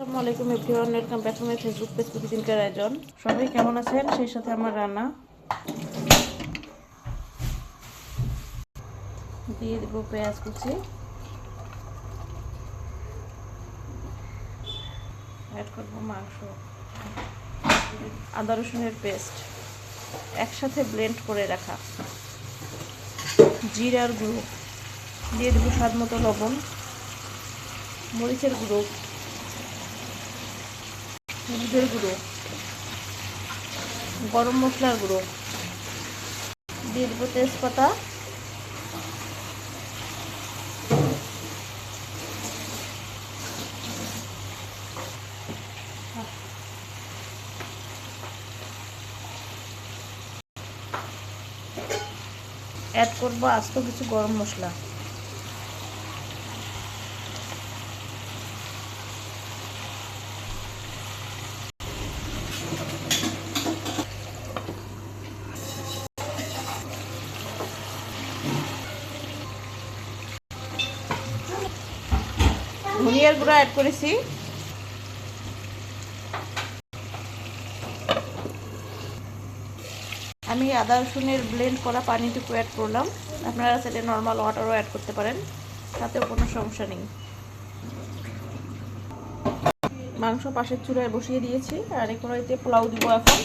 আসসালামু আলাইকুম everyone welcome back to my Facebook page প্রতিদিনকার আয়োজন। সবাই কেমন আছেন? সেই সাথে আমার রান্না দিয়ে দেবো পেঁয়াজ কুচি। অ্যাড করব মাংস। আদা রসুনের পেস্ট একসাথে ব্লেন্ড করে রাখা। জিরার গুঁড়ো। দিয়ে দেবো স্বাদ মতো লবণ। মরিচের গুঁড়ো। হলুদের গুঁড়ো গরম মশলার গুঁড়ো দিয়ে দেবো তেজপাতা অ্যাড করব আস্ত কিছু গরম মশলা। ধনিয়ার গুঁড়ো অ্যাড করেছি। আমি আদা রসুনের ব্লেন্ড করা পানিটুকু অ্যাড করলাম। আপনারা সেটা নর্মাল ওয়াটারও অ্যাড করতে পারেন, তাতেও কোনো সমস্যা নেই। মাংস পাশের চূড়ায় বসিয়ে দিয়েছি, আর এই কড়াইতে পোলাও দিব এখন।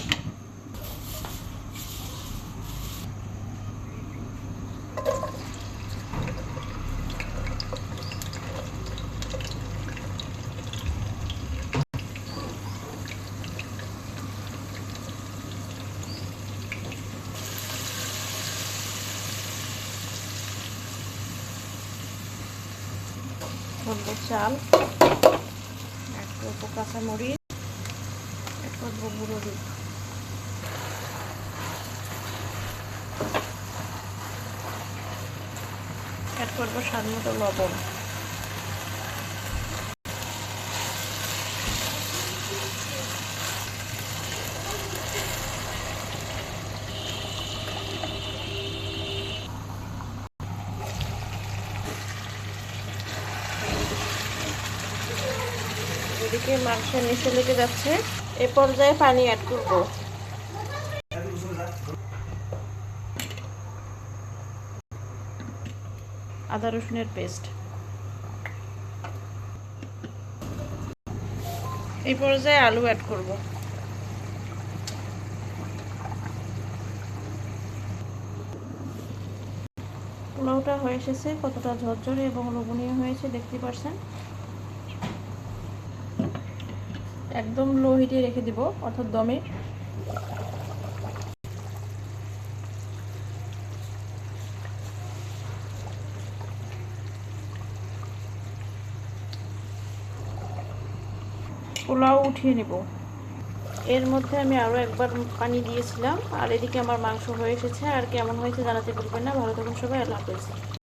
করব চাল এক করব কাঁচামরিচ এক করব গুঁড়ো দুধ। এক করব স্বাদ মতো লবণ। এদিকে মাংসের নিচে লেগে যাচ্ছে। এ পর্যায়ে পানি অ্যাড করব। আদা রসুনের পেস্ট এই পর্যায়ে আলু অ্যাড করব। পোলাওটা হয়ে এসেছে কতটা ঝরঝরে এবং লবণীয় হয়েছে দেখতে পাচ্ছেন একদম লো হিটে রেখে দিব, অর্থাৎ দমে। পোলাও উঠিয়ে নেব। এর মধ্যে আমি আরও একবার পানি দিয়েছিলাম, আর এদিকে আমার মাংস হয়ে এসেছে, আর কেমন হয়েছে জানাতে পারবেন না। ভালো থাকুন সবাই, আল্লাহ হাফেজ।